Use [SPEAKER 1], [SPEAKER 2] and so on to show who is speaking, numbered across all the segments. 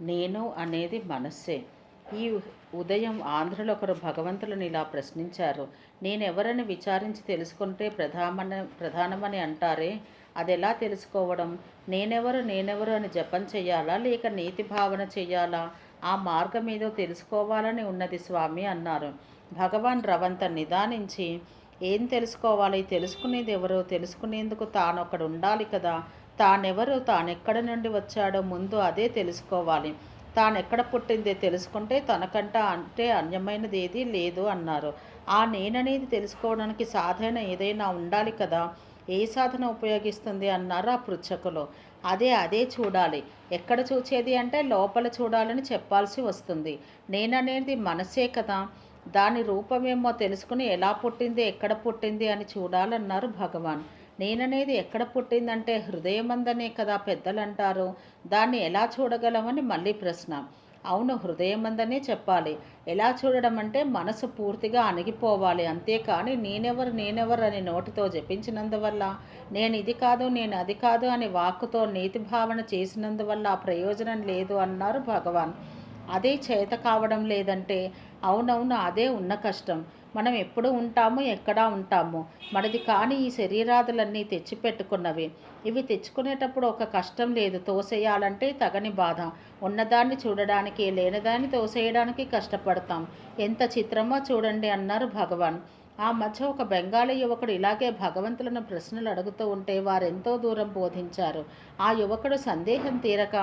[SPEAKER 1] నేను అనేది మనస్సే. ఈ ఉదయం ఆంధ్రలో ఒకరు భగవంతులను ఇలా ప్రశ్నించారు. నేనెవరని విచారించి తెలుసుకుంటే ప్రధానమని ప్రధానమని అంటారే? అది ఎలా తెలుసుకోవడం? నేనెవరు నేనెవరు అని జపం చేయాలా? లేక నీతి భావన చేయాలా? ఆ మార్గం ఏదో తెలుసుకోవాలని ఉన్నది స్వామి అన్నారు. భగవాన్ రవంత నిదానించి ఏం తెలుసుకోవాలి? తెలుసుకునేది ఎవరో? తెలుసుకునేందుకు తాను ఉండాలి కదా? తానెవరు? తానెక్కడ నుండి వచ్చాడో ముందు అదే తెలుసుకోవాలి. తానెక్కడ పుట్టింది పుట్టిందే తెలుసుకుంటే తనకంట అంటే అన్యమైనది ఏది లేదు అన్నారు. ఆ నేననేది తెలుసుకోవడానికి సాధన ఏదైనా ఉండాలి కదా? ఏ సాధన ఉపయోగిస్తుంది? అన్నారు ఆ పృచ్ఛకులు. అదే అదే చూడాలి. ఎక్కడ చూచేది అంటే లోపల చూడాలని చెప్పాల్సి వస్తుంది. నేననేది మనసే కదా? దాని రూపమేమో తెలుసుకుని ఎలా పుట్టింది ఎక్కడ పుట్టింది అని చూడాలన్నారు భగవాన్. నేననేది ఎక్కడ పుట్టిందంటే హృదయమందనే కదా పెద్దలు అంటారు దాన్ని ఎలా చూడగలమని మళ్ళీ ప్రశ్న. అవును హృదయమందనే చెప్పాలి. ఎలా చూడడం అంటే మనసు పూర్తిగా అణిగిపోవాలి. అంతేకాని నేనెవరు నేనెవరు అని నోటితో జపించినందువల్ల నేను ఇది కాదు నేను అది కాదు అని వాక్కుతో నీతి భావన చేసినందువల్ల ప్రయోజనం లేదు అన్నారు భగవాన్. అదే చేత కావడం లేదంటే అవునవును అదే ఉన్న కష్టం. మనం ఎప్పుడు ఉంటాము ఎక్కడా ఉంటాము. మనది కానీ ఈ శరీరాదులన్నీ తెచ్చిపెట్టుకున్నవి. ఇవి తెచ్చుకునేటప్పుడు ఒక కష్టం లేదు. తోసేయాలంటే తగని బాధ. ఉన్నదాన్ని చూడడానికి లేనిదాన్ని తోసేయడానికి కష్టపడతాం. ఎంత చిత్రమో చూడండి అన్నారు భగవాన్. ఆ మధ్య ఒక బెంగాలీ యువకుడు ఇలాగే భగవంతులను ప్రశ్నలు అడుగుతూ ఉంటే వారెంతో దూరం బోధించారు. ఆ యువకుడు సందేహం తీరక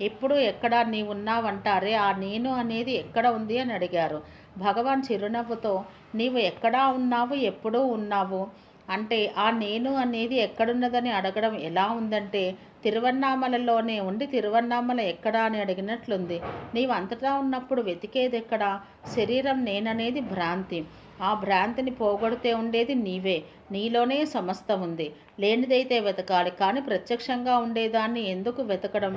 [SPEAKER 1] ఎప్పుడు ఎక్కడ నీ ఉన్నావంటారే ఆ నేను అనేది ఎక్కడ ఉంది? అని అడిగారు. భగవాన్ చిరునవ్వుతో నీవు ఎక్కడా ఉన్నావు? ఎప్పుడూ ఉన్నావు? అంటే ఆ నేను అనేది ఎక్కడున్నదని అడగడం ఎలా ఉందంటే తిరువన్నామలలోనే ఉండి తిరువన్నామల ఎక్కడా అని అడిగినట్లుంది. నీవు అంతటా ఉన్నప్పుడు వెతికేది ఎక్కడా శరీరం నేననేది భ్రాంతి. ఆ భ్రాంతిని పోగొడితే ఉండేది నీవే. నీలోనే సమస్త ఉంది. లేనిదైతే వెతకాలి. కానీ ప్రత్యక్షంగా ఉండేదాన్ని ఎందుకు వెతకడం?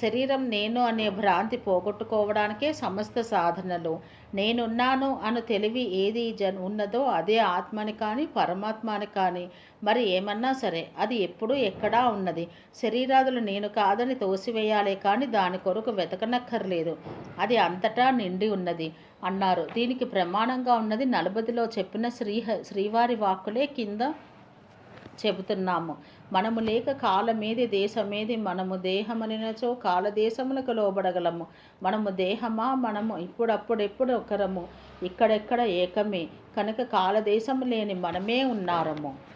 [SPEAKER 1] శరీరం నేను అనే భ్రాంతి పోగొట్టుకోవడానికే సమస్త సాధనలు. నేనున్నాను అను తెలివి ఏది జన్ ఉన్నదో అదే ఆత్మని కానీ పరమాత్మని కానీ. మరి ఏమన్నా సరే అది ఎప్పుడు ఎక్కడా ఉన్నది. శరీరం శరీరాదులు నేను కాదని తోసివేయాలే కానీ దాని కొరకు వెతకనక్కర్లేదు. అది అంతటా నిండి ఉన్నది. అన్నారు. దీనికి ప్రమాణంగా ఉన్నది నలభదిలో చెప్పిన శ్రీ శ్రీవారి వాక్కులే కింద చెబుతున్నాము. మనము లేక కాలమేది దేశమేది మనము దేహమనినచో కాలదేశములకు లోబడగలము. మనము దేహమా మనము ఇప్పుడప్పుడెప్పుడు ఒకరము. ఇక్కడెక్కడ ఏకమే. కనుక కాలదేశము లేని మనమే ఉన్నారము.